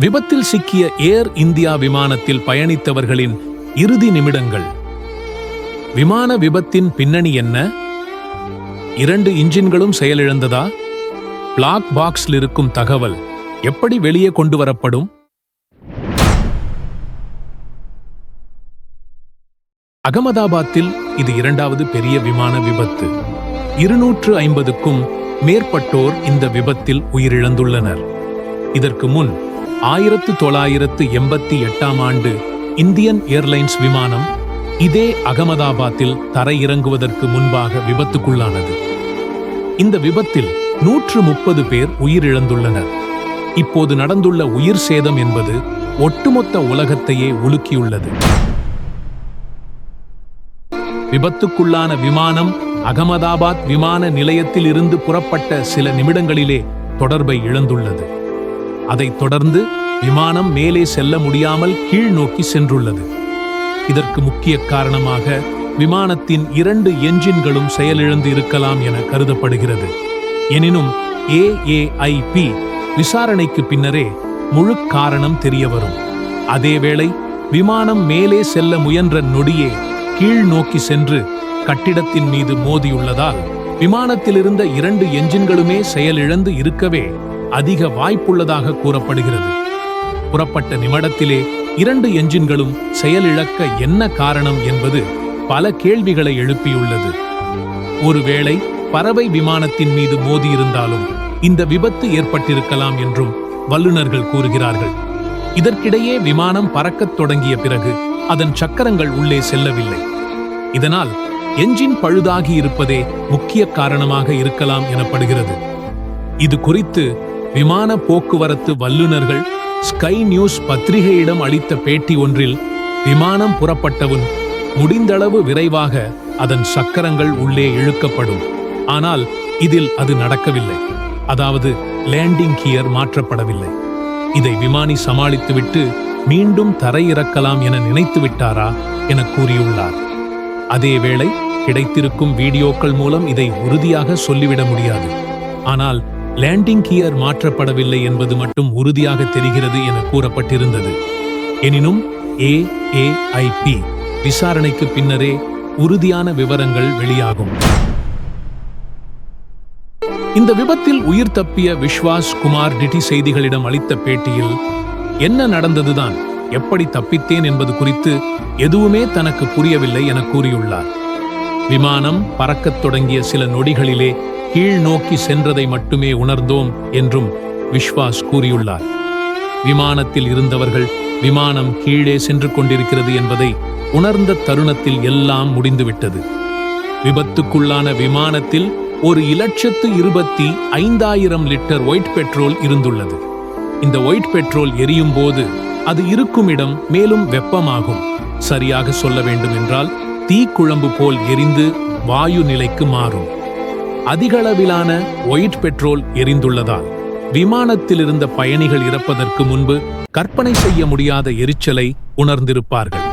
விபத்தில் சிக்கிய ஏர் இந்தியா விமானத்தில் பயணித்தவர்களின் இறுதி நிமிடங்கள். விமான விபத்தின் பின்னணி என்ன? இரண்டு இன்ஜின்களும் செயலிழந்ததா? பிளாக் பாக்ஸில் இருக்கும் தகவல் எப்படி வெளியே கொண்டு வரப்படும்? அகமதாபாத்தில் இது இரண்டாவது பெரிய விமான விபத்து. இருநூற்று ஐம்பதுக்கும் மேற்பட்டோர் இந்த விபத்தில் உயிரிழந்துள்ளனர். இதற்கு முன் ஆயிரத்து தொள்ளாயிரத்து எண்பத்தி எட்டாம் ஆண்டு இந்தியன் ஏர்லைன்ஸ் விமானம் இதே அகமதாபாத்தில் தரையிறங்குவதற்கு முன்பாக விபத்துக்குள்ளானது. இந்த விபத்தில் நூற்று முப்பது பேர் உயிரிழந்துள்ளனர். இப்போது நடந்துள்ள உயிர் சேதம் என்பது ஒட்டுமொத்த உலகத்தையே உலுக்கியுள்ளது. விபத்துக்குள்ளான விமானம் அகமதாபாத் விமான நிலையத்தில் இருந்து புறப்பட்ட சில நிமிடங்களிலே தொடர்பை இழந்துள்ளது. அதைத் தொடர்ந்து விமானம் மேலே செல்ல முடியாமல் கீழ் நோக்கி சென்றுள்ளது. இதற்கு முக்கிய காரணமாக விமானத்தின் இரண்டு என்ஜின்களும் செயலிழந்து இருக்கலாம் என கருதப்படுகிறது. எனினும் ஏஏஐபி விசாரணைக்கு பின்னரே முழு காரணம் தெரியவரும். அதேவேளை விமானம் மேலே செல்ல முயன்ற நொடியே கீழ் நோக்கி சென்று கட்டிடத்தின் மீது மோதியுள்ளதால் விமானத்தில் இருந்த இரண்டு என்ஜின்களுமே செயலிழந்து இருக்கவே அதிக வாய்ப்புள்ளதாக கூறப்படுகிறது. புறப்பட்ட நிமிடத்திலே இரண்டு என்ஜின்களும் செயலிழக்க என்ன காரணம் என்பது பல கேள்விகளை எழுப்பியுள்ளது. ஒருவேளை பறவை விமானத்தின் மீது மோதியிருந்தாலும் இந்த விபத்து ஏற்பட்டிருக்கலாம் என்றும் வல்லுநர்கள் கூறுகிறார்கள். இதற்கிடையே விமானம் பறக்கத் தொடங்கிய பிறகு அதன் சக்கரங்கள் உள்ளே செல்லவில்லை. இதனால் என்ஜின் பழுதாகி இருப்பதே முக்கிய காரணமாக இருக்கலாம் எனப்படுகிறது. இது குறித்து விமான போக்குவரத்து வல்லுநர்கள் ஸ்கை நியூஸ் பத்திரிகையிடம் அளித்த பேட்டி ஒன்றில் விமானம் புறப்பட்டவுன் முடிந்தளவு விரைவாக அதன் சக்கரங்கள் உள்ளே இழுக்கப்படும். ஆனால் இதில் அது நடக்கவில்லை. அதாவது லேண்டிங் கியர் மாற்றப்படவில்லை. இதை விமானி சமாளித்துவிட்டு மீண்டும் தரையிறக்கலாம் என நினைத்து விட்டாரா என கூறியுள்ளார். அதேவேளை கிடைத்திருக்கும் வீடியோக்கள் மூலம் இதை உறுதியாக சொல்லிவிட முடியாது. ஆனால் லேண்டிங் கியர் மாற்றப்படவில்லை என்பது மட்டும் உறுதியாக தெரிகிறது என கூறப்பட்டிருந்தது. எனினும் ஏஏஐபி விசாரணைக்கு பின்னரே உறுதியான விவரங்கள் வெளியாகும். இந்த விபத்தில் உயிர் தப்பிய விஸ்வாஸ் குமார் டிடி செய்திகளிடம் அளித்த பேட்டியில் என்ன நடந்ததுதான்? எப்படி தப்பித்தேன் என்பது குறித்து எதுவுமே தனக்கு புரியவில்லை என கூறியுள்ளார். விமானம் பறக்கத் தொடங்கிய சில நொடிகளிலே கீழ் நோக்கி சென்றதை மட்டுமே உணர்ந்தோம் என்றும் விஸ்வாஸ் கூறியுள்ளார். விமானத்தில் இருந்தவர்கள் விமானம் கீழே சென்று கொண்டிருக்கிறது என்பதை உணர்ந்த தருணத்தில் எல்லாம் முடிந்துவிட்டது. விபத்துக்குள்ளான விமானத்தில் ஒரு இலட்சத்து இருபத்தி ஐந்தாயிரம் லிட்டர் ஒயிட் பெட்ரோல் இருந்துள்ளது. இந்த ஒயிட் பெட்ரோல் எரியும் போது அது இருக்கும் இடம் மேலும் வெப்பமாகும். சரியாக சொல்ல வேண்டும் என்றால் தீக்குழம்பு போல் எரிந்து வாயு நிலைக்கு மாறும். அதிகளவிலான ஒயிட் பெட்ரோல் எரிந்துள்ளதால் விமானத்தில் இருந்த பயணிகள் இறப்பதற்கு முன்பு கற்பனை செய்ய முடியாத எரிச்சலை உணர்ந்திருப்பார்கள்.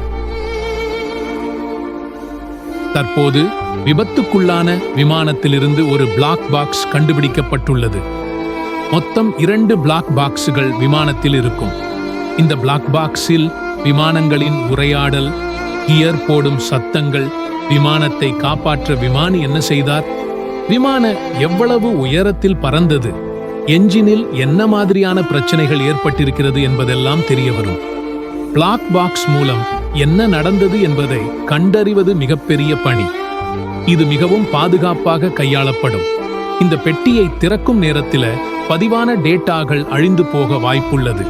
தற்போது விபத்துக்குள்ளான விமானத்திலிருந்து ஒரு பிளாக் பாக்ஸ் கண்டுபிடிக்கப்பட்டுள்ளது. மொத்தம் இரண்டு பிளாக் பாக்ஸுகள் விமானத்தில் இருக்கும். இந்த பிளாக் பாக்ஸில் விமானங்களின் உரையாடல் கியர் போடும் சத்தங்கள் விமானத்தை காப்பாற்ற விமானி என்ன செய்தார்? விமான எவ்வளவு உயரத்தில் பறந்தது? என்ஜினில் என்ன மாதிரியான பிரச்சனைகள் ஏற்பட்டிருக்கிறது என்பதெல்லாம் தெரிய வரும். பிளாக் பாக்ஸ் மூலம் என்ன நடந்தது என்பதை கண்டறிவது மிகப்பெரிய பணி. இது மிகவும் பாதுகாப்பாக கையாளப்படும். இந்த பெட்டியை திறக்கும் நேரத்தில் பதிவான டேட்டாகள் அழிந்து போக வாய்ப்புள்ளது.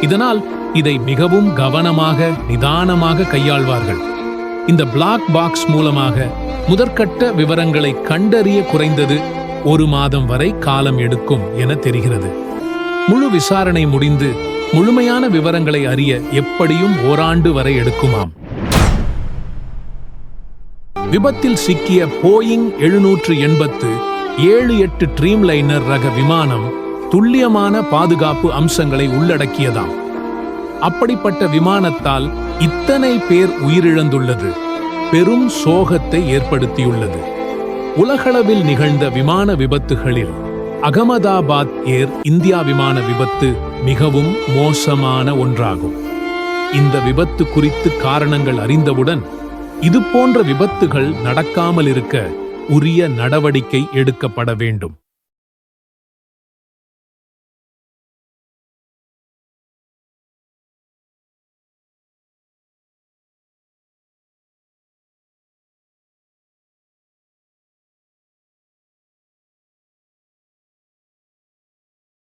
இதனால் இதை மிகவும் கவனமாக நிதானமாக கையாள்வார்கள். இந்த பிளாக் பாக்ஸ் மூலமாக முதற்கட்ட விவரங்களை கண்டறிய குறைந்தது ஒரு மாதம் வரை காலம் எடுக்கும் என தெரிகிறது. முழு விசாரணை முடிந்து முழுமையான விவரங்களை அறிய எப்படியும் ஓராண்டு வரை எடுக்குமாம். விபத்தில் சிக்கிய போயிங் எழுநூற்று எண்பத்து ஏழு எட்டு ட்ரீம்லைனர் ரக விமானம் துல்லியமான பாதுகாப்பு அம்சங்களை உள்ளடக்கியதாம். அப்படிப்பட்ட விமானத்தால் இத்தனை பேர் உயிரிழந்துள்ளது. பெரும் சோகத்தை ஏற்படுத்தியுள்ளது. உலகளவில் நிகழ்ந்த விமான விபத்துகளில் அகமதாபாத் ஏர் இந்தியா விமான விபத்து மிகவும் மோசமான ஒன்றாகும். இந்த விபத்து குறித்து காரணங்கள் அறிந்தவுடன் இது போன்ற விபத்துகள் நடக்காமல் இருக்க உரிய நடவடிக்கை எடுக்கப்பட வேண்டும்.